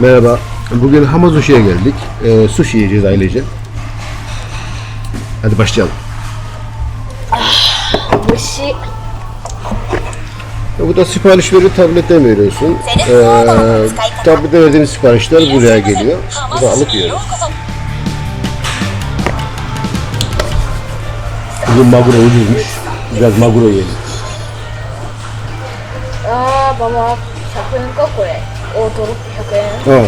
Merhaba. Bugün Hama Sushi'ye geldik. E, sushi yiyeceğiz ailece. Hadi başlayalım. Sushi. Bu da siparişleri tabletten veriyorsun. Ee, tablette verdiğiniz siparişler buraya geliyor. Bu da alıp yiyoruz. Bugün maguro ucuzmuş. Biraz maguro yiyelim. Aa baba, sakın kokore. 大トロ100円。Ha,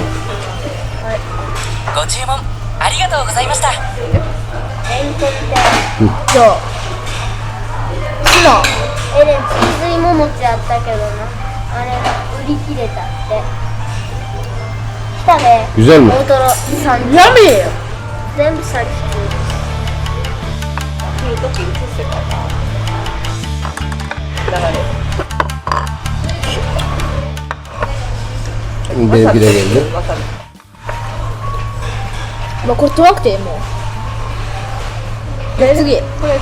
ご注文ありがとうございました。そう。昨日エレンチーズ芋餅あったけどな。あれが売り切れたって。来たね?大トロ3やめよ全部さっき Benimki de geldi. まあこれ取らなくてもう次これ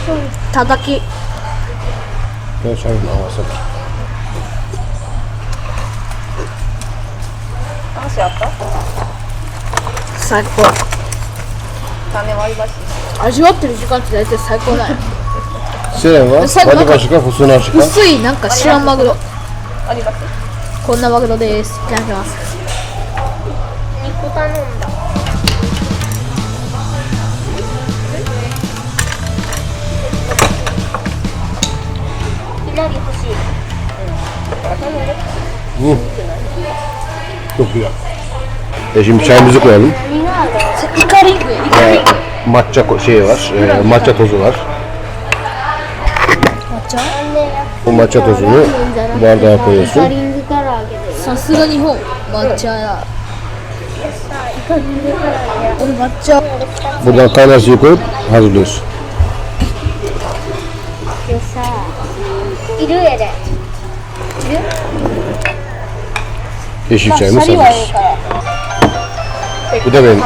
たたき Ben şarkının havası. 話あった最高種割り箸味わってる時間って大体最高だよ Selam var. Sen Hadi bak- başka fusuna açıkla. 薄いなんか知らんマグロ割り箸こんなマグロですいただきます肉頼んだ 左欲しい Çok güzel. E şimdi çayımızı koyalım. イカリングイカリング Matcha ko- şeyi var. E, matcha tozu var. 抹茶 Bu matcha tozunu bardağa koyuyorsun. さすが日本抹茶やイカリング唐揚げ俺抹茶 Buradan kaynar suyu koyup hazırlıyorsun. でさいるエレ Yeşil シ çayımız ャリはいい hazır. から Bu da benim.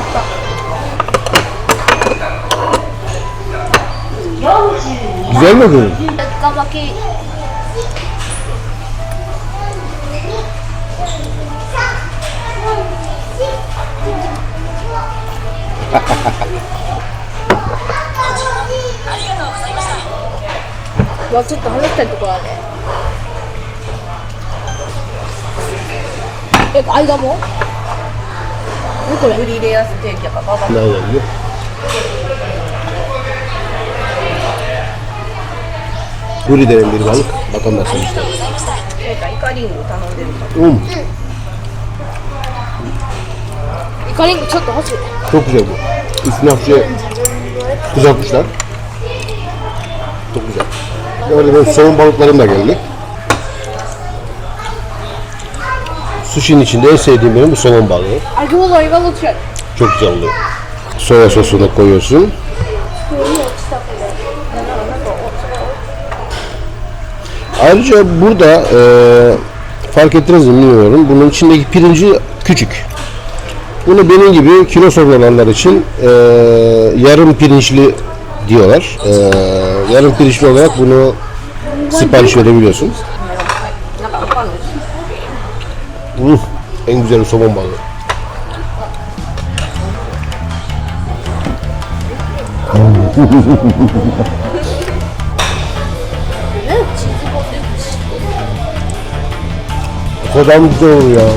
Güzel mi kızım? 深巻き うわちょっと話したいところあるねえ間もえこれブリレアステーキやからババ Ne geldi? Guri denen bir balık. Vatandaşın işte. そ うかイカリング頼んでるか Um, イカリングちょっと欲しい çok güzel bu. Üstüne hafifçe kızartmışlar. Çok güzel. Böyle benim soğan balıklarım da geldi. Sushi'nin içinde en sevdiğim benim bu somon balığı. あ餃子今の違い Çok güzel oluyor. Soya sosunu koyuyorsun. Ayrıca burada e, fark ettiniz mi bilmiyorum. Bunun içindeki pirinci küçük. Bunu benim gibi kilo olanlar için e, yarım pirinçli diyorlar. E, yarım pirinçli olarak bunu sipariş verebiliyorsunuz. Uh, en güzel somon balığı. Kodam güzel oluyor.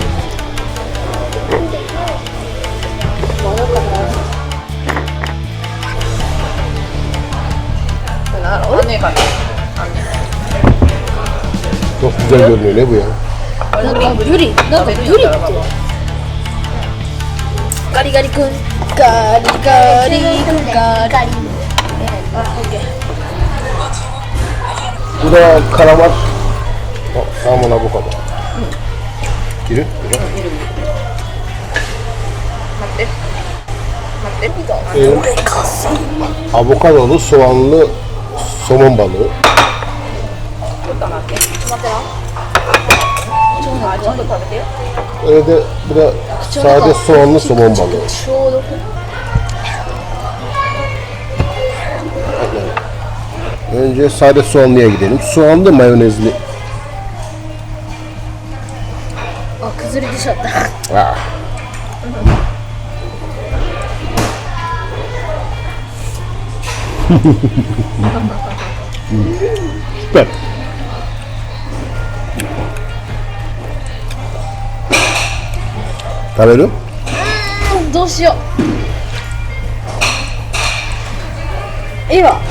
Çok güzel görünüyor. Ne bu ya? Yuri, ne bu? Yuri. Gari gari kun. Gari gari kun. Gari. Bu da kalamar. Aman bu kadar. 이래? Benim ee, avokadolu soğanlı somon balığı. Öyle de bu da sade soğanlı somon balığı. Önce sade soğanlıya gidelim. Soğanlı mayonezli 忘れてしまった。食べる？うん。どうしよう。いいわ。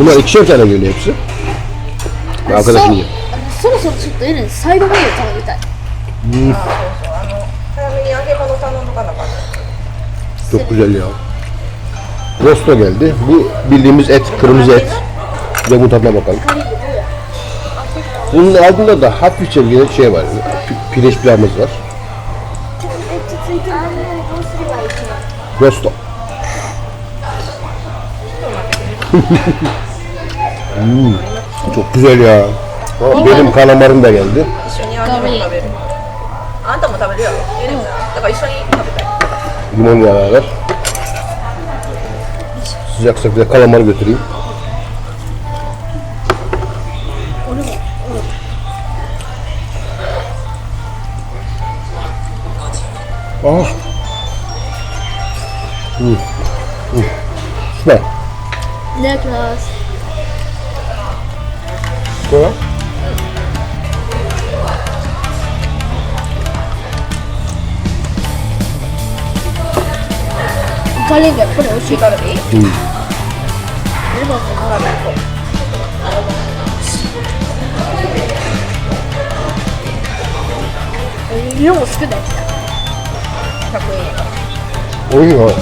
今液晶じゃないよね、液晶。あ、これだよう。そろそろちょっとエレンサイドメニュー頼みたい早めに揚げ物頼んどかなかった Çok güzel ya. Rosto geldi. Bu bildiğimiz et, kırmızı et. Bir de bu tadına bakalım. Bunun altında da hafifçe bir şey var. Pi- Pirinç pilavımız var. めっちゃついてるあれどうすればいいかな Rosto. Hmm, Çok güzel ya. Aa, Benim kalamarım da geldi. 一緒に揚げ物食べるあんたも食べるやろエレンもだから一緒に食べたい Limonla beraber. Sıcak sıcak bir de kalamar götüreyim. Ah. Hmm. Hmm. Süper. いた 이탈리아는 몇 번에 올수 있거든 응. 일본은 살아남고 이런 거 시켜달라 자꾸 Oynuyor.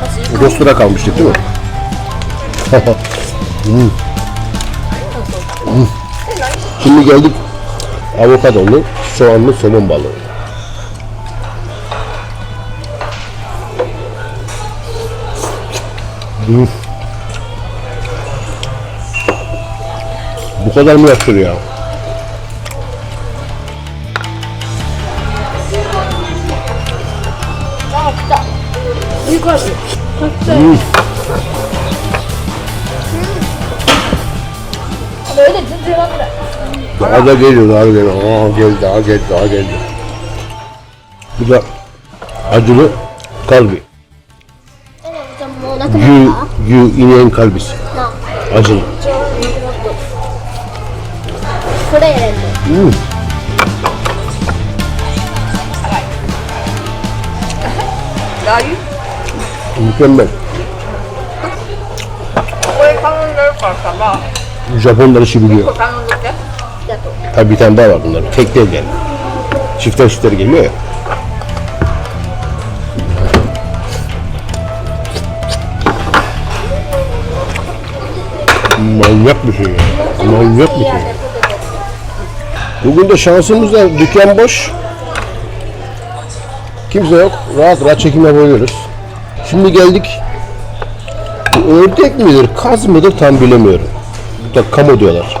사실 이거 Dostura kalmıştık değil mi? Hmm. Hmm. Şimdi geldik avokadolu soğanlı somon balığı. Bu kadar mı yaptır ya? Yukarı. Hmm. Böyle devam eder. Daha da geliyor, daha da geliyor. Aa, geldi, daha geldi, daha geldi. Bu da acılı kalbi. You, you inen kalbis. No. Acılı. Şuraya hmm. Mükemmel. Japonlar işi biliyor. Tabii bir tane daha var bunlar. Tekler gel. Çiftler çiftler geliyor ya. Manyak bir şey ya. Manyak bir şey. Bugün de şansımızla dükkan boş. Kimse yok. Rahat rahat çekim yapabiliyoruz. Şimdi geldik. Bu ördek midir, kaz mıdır tam bilemiyorum. Burada kamu diyorlar.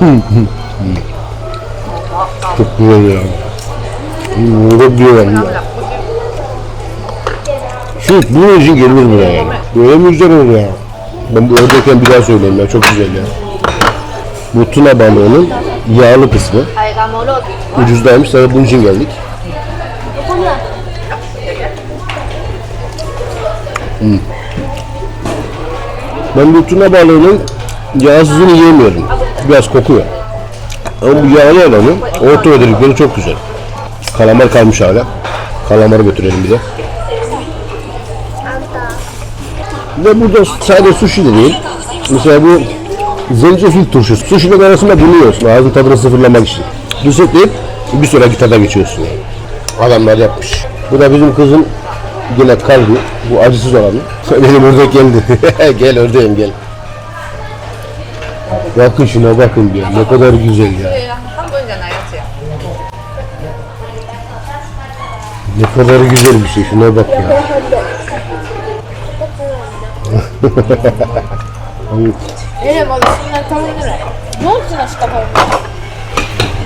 Çok güzel ya. Burada diyorlar ya. Hı, bunun için gelir buraya. Böyle mi güzel olur ya? Ben bu oradayken bir daha söyleyeyim ya. Çok güzel ya. Bu tuna balığının yağlı kısmı. Ucuzdaymış. Sana bunun için geldik. Hmm. Ben bu tuna balığının yağsızını yiyemiyorum. Biraz kokuyor. Ama bu yağlı olanı orta ödelikleri çok güzel. Kalamar kalmış hala. Kalamarı götürelim bize. Ve burada sadece sushi de değil. Mesela bu zencefil turşusu. Sushi'nin arasında buluyorsun ağzın tadını sıfırlamak için. Düzeltip bir sonraki tada geçiyorsun yani. Adamlar yapmış. Bu da bizim kızın yine kalbi. Bu acısız olanı. Benim ördek geldi. gel ördeğim gel. Bakın şuna bakın ya. Ne kadar güzel ya. Ne kadar güzel bir şey. Şuna bak ya. Hayır. Öyle babasından tam göre. Ne olsun aşk babamla?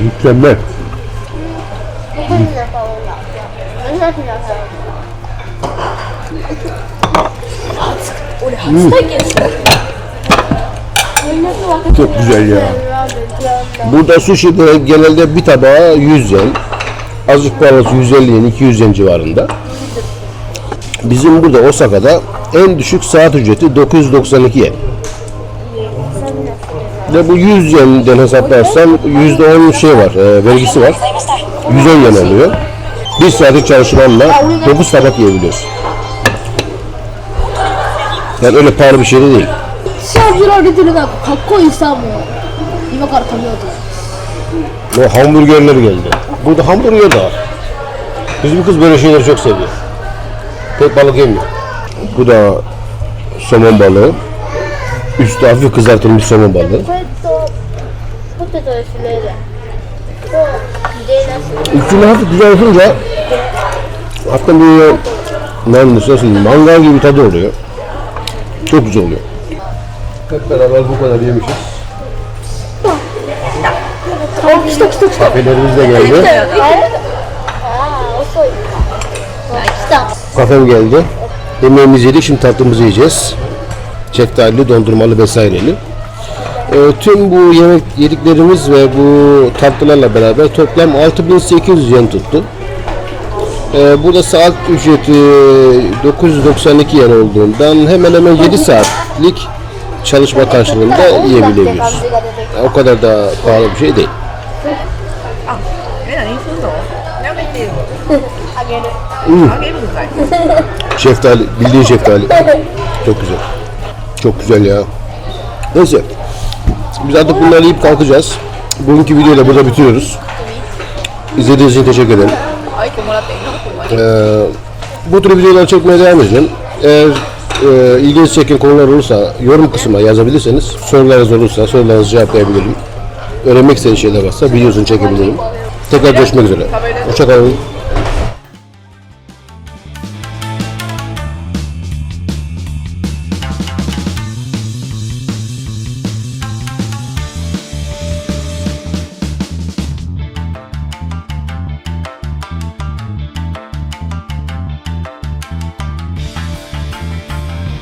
Mükemmel. Bugün de babamla. Özel bir Artık oraya hasta geçsin. Çok güzel ya. Burada sushi de genelde bir tabağa 100 yen. Azıcık parası 150 yen, 200 yen civarında. Bizim burada Osaka'da en düşük saat ücreti 992 yen. Ve bu 100 yenden hesaplarsam %10 şey var, e, vergisi var. 110 yen oluyor. Bir saatlik çalışmanla 9 tabak yiyebiliyorsun. Yani öyle pahalı bir şey de değil. 100 들은 갖고 있어뭐 이거 가라 담배도 O hamburgerler geldi. Burada hamburger de var. Bizim kız böyle şeyleri çok seviyor. Pek balık yemiyor. Bu da somon balığı. Üstü hafif kızartılmış somon balığı. Üstünü hafif kızartınca hatta böyle nasıl mangal gibi tadı oluyor. Çok güzel oluyor. Hep beraber bu kadar yemişiz. Kafelerimiz de geldi. Kafem geldi. Yemeğimizi yedik. Şimdi tatlımızı yiyeceğiz. Şeftalili, dondurmalı vesaireli. E, ee, tüm bu yemek yediklerimiz ve bu tatlılarla beraber toplam 6800 yen tuttu. Ee, e, burada saat ücreti 992 yen olduğundan hemen hemen 7 saatlik çalışma karşılığında yiyebiliyoruz. O kadar da pahalı bir şey değil. Hmm. şeftali, bildiğin şeftali. Çok güzel. Çok güzel ya. Neyse. Biz artık bunları yiyip kalkacağız. Bugünkü videoyu da burada bitiriyoruz. İzlediğiniz için teşekkür ederim. Ee, bu tür videoları çekmeye devam edeceğim. Eğer e, ilginizi çeken konular olursa yorum kısmına yazabilirseniz sorularınız olursa sorularınızı cevaplayabilirim. Öğrenmek istediğiniz şeyler varsa videosunu çekebilirim. Tekrar görüşmek üzere. Hoşçakalın.